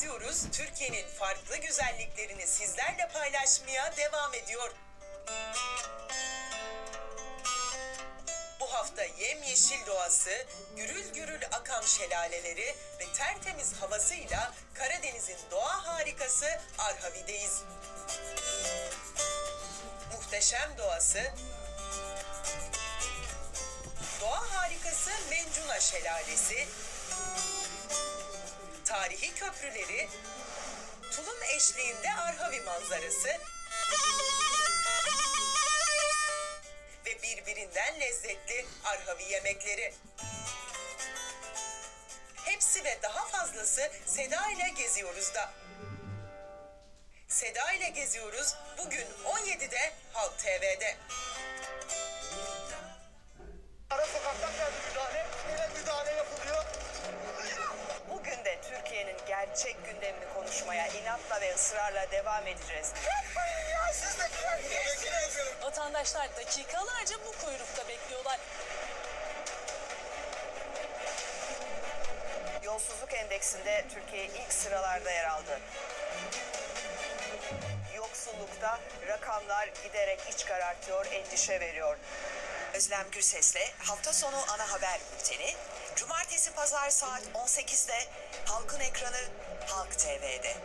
geziyoruz. Türkiye'nin farklı güzelliklerini sizlerle paylaşmaya devam ediyor. Bu hafta yemyeşil doğası, gürül gürül akan şelaleleri ve tertemiz havasıyla Karadeniz'in doğa harikası Arhavi'deyiz. Muhteşem doğası, doğa harikası Mencuna Şelalesi, tarihi köprüleri, tulum eşliğinde Arhavi manzarası ve birbirinden lezzetli Arhavi yemekleri. Hepsi ve daha fazlası Seda ile geziyoruz da. Seda ile geziyoruz bugün 17'de Halk TV'de. Gerçek gündemini konuşmaya inatla ve ısrarla devam edeceğiz. ya siz de Vatandaşlar dakikalarca bu kuyrukta bekliyorlar. Yolsuzluk endeksinde Türkiye ilk sıralarda yer aldı. Yoksullukta rakamlar giderek iç karartıyor, endişe veriyor. Özlem Gürses'le hafta sonu ana haber bülteni, Cumartesi pazar saat 18'de Halkın Ekranı Halk TV'de.